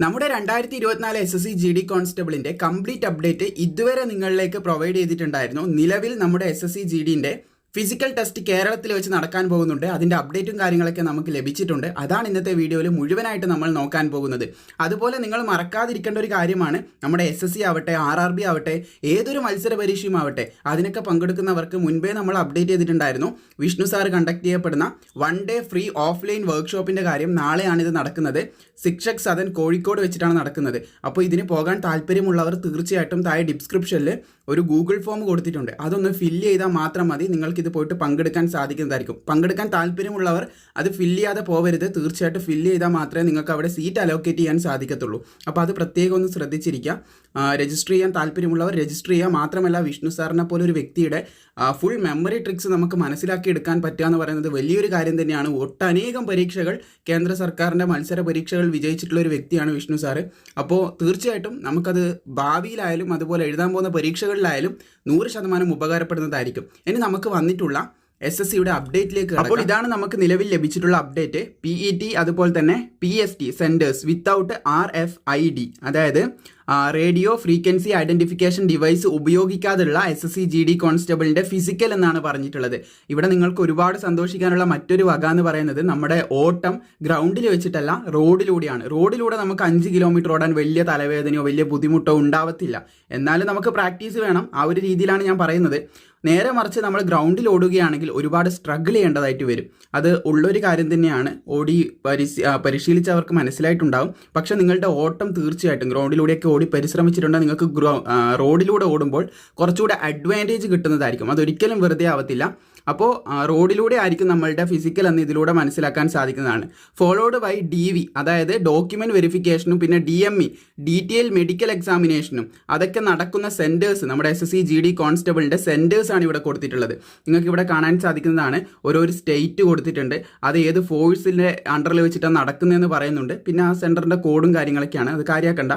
നമ്മുടെ രണ്ടായിരത്തി ഇരുപത്തിനാല് S S C G D കോൺസ്റ്റബിളിന്റെ complete update ഇതുവരെ നിങ്ങളിലേക്ക് പ്രൊവൈഡ് ചെയ്തിട്ടുണ്ടായിരുന്നു. നിലവിൽ നമ്മുടെ എസ് എസ് സി ജി ഡിന്റെ ഫിസിക്കൽ ടെസ്റ്റ് കേരളത്തിൽ വെച്ച് നടക്കാൻ പോകുന്നുണ്ട്. അതിന്റെ അപ്ഡേറ്റും കാര്യങ്ങളൊക്കെ നമുക്ക് ലഭിച്ചിട്ടുണ്ട്. അതാണ് ഇന്നത്തെ വീഡിയോയിൽ മുഴുവനായിട്ട് നമ്മൾ നോക്കാൻ പോകുന്നത്. അതുപോലെ നിങ്ങൾ മറക്കാതിരിക്കേണ്ട ഒരു കാര്യമാണ്. നമ്മുടെ എസ് എസ് സി ആവട്ടെ ആർ ആർ ബി ആവട്ടെ ഏതൊരു മത്സര പരീക്ഷയും ആവട്ടെ അതിനൊക്കെ പങ്കെടുക്കുന്നവർക്ക് മുൻപേ നമ്മൾ അപ്ഡേറ്റ് ചെയ്തിട്ടുണ്ടായിരുന്നു. വിഷ്ണു സാർ കണ്ടക്ട് ചെയ്യപ്പെടുന്ന വൺ ഡേ ഫ്രീ ഓഫ്ലൈൻ വർക്ക്ഷോപ്പിന്റെ കാര്യം നാളെയാണ് ഇത് നടക്കുന്നത്. ശിക്ഷക് സദൻ കോഴിക്കോട് വെച്ചിട്ടാണ് നടക്കുന്നത്. അപ്പോൾ ഇതിന് പോകാൻ താല്പര്യമുള്ളവർ തീർച്ചയായിട്ടും താഴെ ഡിസ്ക്രിപ്ഷനിൽ ഒരു ഗൂഗിൾ ഫോം കൊടുത്തിട്ടുണ്ട്. അതൊന്ന് ഫില്ല് ചെയ്താൽ മാത്രം മതി. നിങ്ങൾക്ക് ഇത് പോയിട്ട് പങ്കെടുക്കാൻ സാധിക്കുന്നതായിരിക്കും. പങ്കെടുക്കാൻ താല്പര്യമുള്ളവർ അത് ഫില്ല് ചെയ്യാതെ പോകരുത് തീർച്ചയായിട്ടും ഫില്ല് ചെയ്താൽ മാത്രമേ നിങ്ങൾക്ക് അവിടെ സീറ്റ് അലോക്കേറ്റ് ചെയ്യാൻ സാധിക്കത്തുള്ളൂ. അപ്പോൾ അത് പ്രത്യേകം ഒന്ന് ശ്രദ്ധിച്ചിരിക്കുക. രജിസ്റ്റർ ചെയ്യാൻ താല്പര്യമുള്ളവർ രജിസ്റ്റർ ചെയ്യുക. മാത്രമല്ല വിഷ്ണു സാറിനെ പോലെ ഒരു വ്യക്തിയുടെ ഫുൾ മെമ്മറി ട്രിക്സ് നമുക്ക് മനസ്സിലാക്കി എടുക്കാൻ പറ്റുക എന്ന് പറയുന്നത് വലിയൊരു കാര്യം തന്നെയാണ്. ഒട്ടനേകം പരീക്ഷകൾ കേന്ദ്ര സർക്കാരിന്റെ മത്സര പരീക്ഷകൾ വിജയിച്ചിട്ടുള്ള ഒരു വ്യക്തിയാണ് വിഷ്ണു സാറ്. അപ്പോൾ തീർച്ചയായിട്ടും നമുക്കത് ഭാവിയിലായാലും അതുപോലെ എഴുതാൻ പോകുന്ന പരീക്ഷകളിലായാലും നൂറ് ശതമാനം ഉപകാരപ്പെടുന്നതായിരിക്കും. ഇനി നമുക്ക് വന്നിട്ടുള്ള എസ് എസ് സിയുടെ അപ്ഡേറ്റിലേക്ക് അപ്പോൾ ഇതാണ് നമുക്ക് നിലവിൽ ലഭിച്ചിട്ടുള്ള അപ്ഡേറ്റ് പി ഇ ടി അതുപോലെ തന്നെ P S T centres without R F I D അതായത് radio frequency identification device ഉപയോഗിക്കാതെയുള്ള S S C G D കോൺസ്റ്റബിളിന്റെ physical എന്നാണ് പറഞ്ഞിട്ടുള്ളത്. ഇവിടെ നിങ്ങൾക്ക് ഒരുപാട് സന്തോഷിക്കാനുള്ള മറ്റൊരു വക എന്ന് പറയുന്നത് നമ്മുടെ ഓട്ടം ഗ്രൗണ്ടിൽ വെച്ചിട്ടല്ല റോഡിലൂടെയാണ്. റോഡിലൂടെ നമുക്ക് അഞ്ച് കിലോമീറ്റർ ഓടാൻ വലിയ തലവേദനയോ വലിയ ബുദ്ധിമുട്ടോ ഉണ്ടാവത്തില്ല. എന്നാലും നമുക്ക് പ്രാക്ടീസ് വേണം. ആ ഒരു രീതിയിലാണ് ഞാൻ പറയുന്നത്. നേരെ മറിച്ച് നമ്മൾ ഗ്രൗണ്ടിൽ ഓടുകയാണെങ്കിൽ ഒരുപാട് സ്ട്രഗിൾ ചെയ്യേണ്ടതായിട്ട് വരും. അത് ഉള്ളൊരു കാര്യം തന്നെയാണ്. ഓടി പരിശീ പരിശീലിച്ചവർക്ക് മനസ്സിലായിട്ടുണ്ടാവും. പക്ഷെ നിങ്ങളുടെ ഓട്ടം തീർച്ചയായിട്ടും ഗ്രൗണ്ടിലൂടെയൊക്കെ ഓടി പരിശ്രമിച്ചിട്ടുണ്ടെങ്കിൽ നിങ്ങൾക്ക് റോഡിലൂടെ ഓടുമ്പോൾ കുറച്ചുകൂടെ അഡ്വാന്റേജ് കിട്ടുന്നതായിരിക്കും. അതൊരിക്കലും വെറുതെ ആവത്തില്ല. അപ്പോൾ റോഡിലൂടെ ആയിരിക്കും നമ്മളുടെ ഫിസിക്കൽ എന്ന് ഇതിലൂടെ മനസ്സിലാക്കാൻ സാധിക്കുന്നതാണ്. ഫോളോഡ് ബൈ ഡി വി അതായത് ഡോക്യുമെന്റ് വെരിഫിക്കേഷനും പിന്നെ D M E detail medical എക്സാമിനേഷനും അതൊക്കെ നടക്കുന്ന സെന്റേഴ്സ് നമ്മുടെ S S C G D കോൺസ്റ്റബിളിന്റെ സെന്റേഴ്സാണ് ഇവിടെ കൊടുത്തിട്ടുള്ളത്. നിങ്ങൾക്ക് ഇവിടെ കാണാൻ സാധിക്കുന്നതാണ് ഓരോ സ്റ്റേറ്റ് കൊടുത്തിട്ടുണ്ട്. അത് ഏത് ഫോഴ്സിന്റെ അണ്ടറിൽ വെച്ചിട്ടാണ് നടക്കുന്നതെന്ന് പറയുന്നുണ്ട്. പിന്നെ ആ സെന്ററിന്റെ കോഡും കാര്യങ്ങളൊക്കെയാണ്. അത് കാര്യമാക്കണ്ട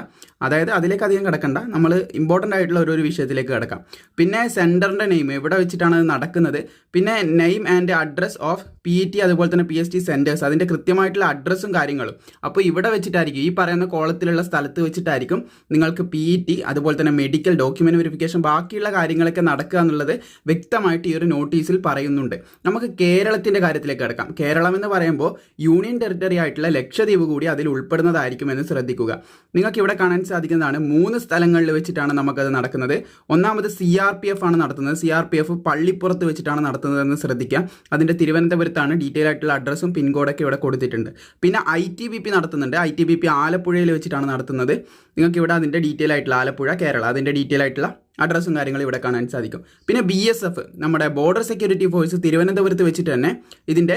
അതായത് അതിലേക്ക് അധികം കിടക്കണ്ട. നമ്മൾ ഇമ്പോർട്ടന്റ് ആയിട്ടുള്ള ഓരോ വിഷയത്തിലേക്ക് കിടക്കാം. പിന്നെ സെന്ററിന്റെ നെയിം എവിടെ വെച്ചിട്ടാണ് അത് നടക്കുന്നത്? പിന്നെ name and address of P T അതുപോലെ തന്നെ പി എസ് ടി സെന്റേഴ്സ് അതിന്റെ കൃത്യമായിട്ടുള്ള അഡ്രസ്സും കാര്യങ്ങളും. അപ്പോൾ ഇവിടെ വെച്ചിട്ടായിരിക്കും ഈ പറയുന്ന കോളത്തിലുള്ള സ്ഥലത്ത് വെച്ചിട്ടായിരിക്കും നിങ്ങൾക്ക് പി ടി അതുപോലെ തന്നെ മെഡിക്കൽ ഡോക്യുമെന്റ് വെരിഫിക്കേഷൻ ബാക്കിയുള്ള കാര്യങ്ങളൊക്കെ നടക്കുക എന്നുള്ളത് വ്യക്തമായിട്ട് ഈ ഒരു നോട്ടീസിൽ പറയുന്നുണ്ട്. നമുക്ക് കേരളത്തിന്റെ കാര്യത്തിലേക്ക് കിടക്കാം. കേരളം എന്ന് പറയുമ്പോൾ യൂണിയൻ ടെറിട്ടറി ആയിട്ടുള്ള ലക്ഷദ്വീപ് കൂടി അതിൽ ഉൾപ്പെടുന്നതായിരിക്കുമെന്ന് ശ്രദ്ധിക്കുക. നിങ്ങൾക്ക് ഇവിടെ കാണാൻ സാധിക്കുന്നതാണ് മൂന്ന് സ്ഥലങ്ങളിൽ വെച്ചിട്ടാണ് നമുക്കത് നടക്കുന്നത്. ഒന്നാമത് സി ആർ പി എഫ് ആണ് നടത്തുന്നത്. സി ആർ പി എഫ് പള്ളിപ്പുറത്ത് വെച്ചിട്ടാണ് നടത്തുന്നതെന്ന് ശ്രദ്ധിക്കാം. അതിന്റെ തിരുവനന്തപുരത്താണ് ഡീറ്റെയിൽ ആയിട്ടുള്ള അഡ്രസ്സും പിൻകോഡൊക്കെ ഇവിടെ കൊടുത്തിട്ടുണ്ട്. പിന്നെ ഐ ടി ബി പി നടത്തുന്നുണ്ട്. ഐ ടി ബി പി ആലപ്പുഴയിൽ വെച്ചിട്ടാണ് നടത്തുന്നത്. നിങ്ങൾക്ക് ഇവിടെ അതിന്റെ ഡീറ്റെയിൽ ആയിട്ടുള്ള ആലപ്പുഴ കേരള അതിന്റെ ഡീറ്റെയിൽ ആയിട്ടുള്ള അഡ്രസ്സും കാര്യങ്ങളും ഇവിടെ കാണാൻ സാധിക്കും. പിന്നെ ബി എസ് എഫ് നമ്മുടെ ബോർഡർ സെക്യൂരിറ്റി ഫോഴ്സ് തിരുവനന്തപുരത്ത് വെച്ചിട്ട് തന്നെ ഇതിന്റെ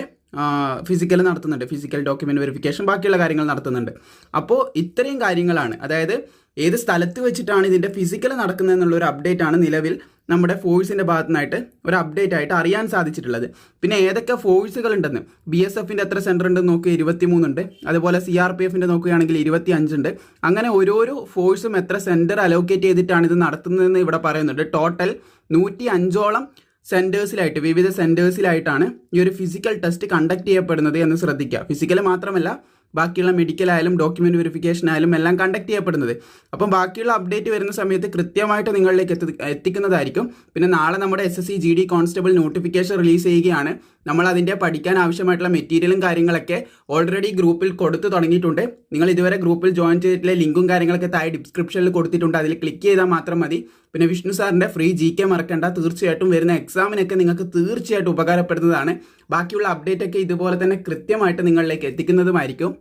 ഫിസിക്കൽ നടത്തുന്നുണ്ട്. ഫിസിക്കൽ ഡോക്യുമെന്റ് വെരിഫിക്കേഷൻ ബാക്കിയുള്ള കാര്യങ്ങൾ നടത്തുന്നുണ്ട്. അപ്പോൾ ഇത്രയും കാര്യങ്ങളാണ്. അതായത് ഏത് സ്ഥലത്ത് വെച്ചിട്ടാണ് ഇതിന്റെ ഫിസിക്കൽ നടക്കുന്നതെന്നുള്ളൊരു ഒരു അപ്ഡേറ്റ് ആണ് നിലവിൽ നമ്മുടെ ഫോഴ്സിന്റെ ഭാഗത്തു നിന്നായിട്ട് ഒരു അപ്ഡേറ്റ് ആയിട്ട് അറിയാൻ സാധിച്ചിട്ടുള്ളത്. പിന്നെ ഏതൊക്കെ ഫോഴ്സുകൾ ഉണ്ടെന്ന് ബി എസ് എഫിന്റെ എത്ര സെന്റർ ഉണ്ടെന്ന് നോക്കി ഇരുപത്തി മൂന്നുണ്ട് അതുപോലെ സി ആർ പി എഫിന്റെ നോക്കുകയാണെങ്കിൽ ഇരുപത്തി അഞ്ചുണ്ട് അങ്ങനെ ഓരോരോ ഫോഴ്സും എത്ര സെന്റർ അലോക്കേറ്റ് ചെയ്തിട്ടാണ് ഇത് നടത്തുന്നതെന്ന് ഇവിടെ പറയുന്നുണ്ട്. ടോട്ടൽ നൂറ്റി അഞ്ചോളം സെന്റേഴ്സിലായിട്ട് വിവിധ സെന്റേഴ്സിലായിട്ടാണ് ഈ ഒരു ഫിസിക്കൽ ടെസ്റ്റ് കണ്ടക്ട് ചെയ്യപ്പെടുന്നത് എന്ന് ശ്രദ്ധിക്കുക. ഫിസിക്കൽ മാത്രമല്ല ബാക്കിയുള്ള മെഡിക്കൽ ആയാലും ഡോക്യുമെന്റ് വെരിഫിക്കേഷൻ ആയാലും എല്ലാം കണ്ടക്ട് ചെയ്യപ്പെടുന്നത്. അപ്പം ബാക്കിയുള്ള അപ്ഡേറ്റ് വരുന്ന സമയത്ത് കൃത്യമായിട്ട് നിങ്ങളിലേക്ക് എത്തി എത്തിക്കുന്നതായിരിക്കും. പിന്നെ നാളെ നമ്മുടെ S S C G D constable notification release ചെയ്യുകയാണ്. നമ്മൾ അതിന്റെ പഠിക്കാൻ ആവശ്യമായിട്ടുള്ള മെറ്റീരിയലും കാര്യങ്ങളൊക്കെ ഓൾറെഡി ഗ്രൂപ്പിൽ കൊടുത്തു തുടങ്ങിയിട്ടുണ്ട്. നിങ്ങൾ ഇതുവരെ ഗ്രൂപ്പിൽ ജോയിൻ ചെയ്തിട്ടുള്ള ലിങ്കും കാര്യങ്ങളൊക്കെ താഴെ ഡിസ്ക്രിപ്ഷനിൽ കൊടുത്തിട്ടുണ്ട്. അതിൽ ക്ലിക്ക് ചെയ്താൽ മാത്രം മതി. പിന്നെ വിഷ്ണു സാറിന്റെ ഫ്രീ ജി കെ മറക്കേണ്ട. തീർച്ചയായിട്ടും വരുന്ന എക്സാമിനൊക്കെ നിങ്ങൾക്ക് തീർച്ചയായിട്ടും ഉപകാരപ്പെടുന്നതാണ്. ബാക്കിയുള്ള അപ്ഡേറ്റ് ഒക്കെ ഇതുപോലെ തന്നെ കൃത്യമായിട്ട് നിങ്ങളിലേക്ക് എത്തിക്കുന്നതുമായിരിക്കും.